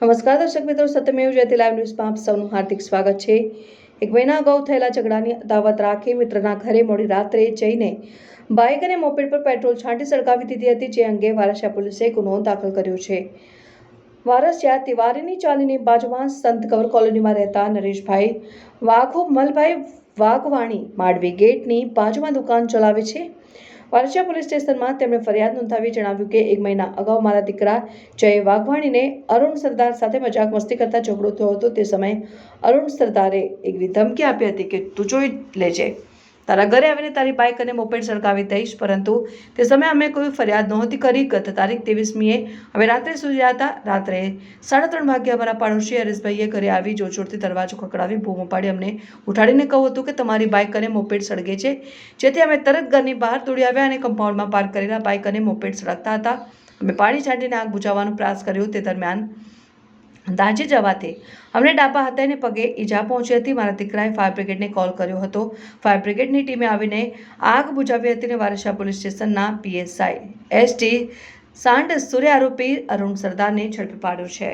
નમસ્કાર દર્શક મિત્રો, સત્યમેવ જયતે લાઈવ ન્યૂઝમાં આપ સૌનું હાર્દિક સ્વાગત છે. એક મહિના અગાઉ થયેલા ઝઘડાની અદાવત રાખી મિત્રના ઘરે મોડી રાત્રે જઈને બાઇક અને મોપેડ પર પેટ્રોલ છાંટી સળગાવી દીધી હતી, જે અંગે વારસિયા પોલીસે ગુનો દાખલ કર્યો છે. વારસિયા તિવારીની ચાલીની બાજુમાં સંત કવર કોલોનીમાં રહેતા નરેશભાઈ વાઘો મલભાઈ વાઘવાણી માડવી ગેટની બાજુમાં દુકાન ચલાવે છે. વારસિયા પોલીસ સ્ટેશનમાં તેમણે ફરિયાદ નોંધાવી જણાવ્યું કે એક મહિના અગાઉ મારા દીકરા જય વાઘવાણીને અરુણ સરદાર સાથે મજાક મસ્તી કરતા ઝઘડો થયો હતો તે સમયે અરુણ સરદારે એવી ધમકી આપી હતી કે તું જોઈ લેજે. તારા ઘરે આવીને તારી બાઇક અને મોપેડ સળગાવી દઈશ, પરંતુ તે સમયે અમે કોઈ ફરિયાદ નહોતી કરી. ગત તારીખ ત્રેવીસમીએ અમે રાત્રે સૂર્યા હતા. રાત્રે સાડા ત્રણ વાગ્યે અમારા પાડોશી હરેશભાઈએ ઘરે આવી જોરજોરથી દરવાજો ખકડાવી બૂમો પાડી અમને ઉઠાડીને કહ્યું હતું કે તમારી બાઇક અને મોપેડ સળગે છે. જેથી અમે તરત ઘરની બહાર દોડી આવ્યા અને કમ્પાઉન્ડમાં પાર્ક કરેલા બાઇક અને મોપેડ સળગતા હતા. અમે પાણી છાંટીને આગ બુઝાવવાનો પ્રયાસ કર્યો. તે દરમિયાન દાઝી જવાથી અમને ડાબા હાથે પગે ઈજા પહોંચી હતી. મારા દીકરાએ ફાયર બ્રિગેડને કોલ કર્યો હતો. ફાયર બ્રિગેડની ટીમે આવીને આગ બુઝાવી હતી અને વારસા પોલીસ સ્ટેશનના પીએસઆઈ એસટી સાંડ સૂર્ય આરોપી અરુણ સરદારને ઝડપી પાડ્યો છે.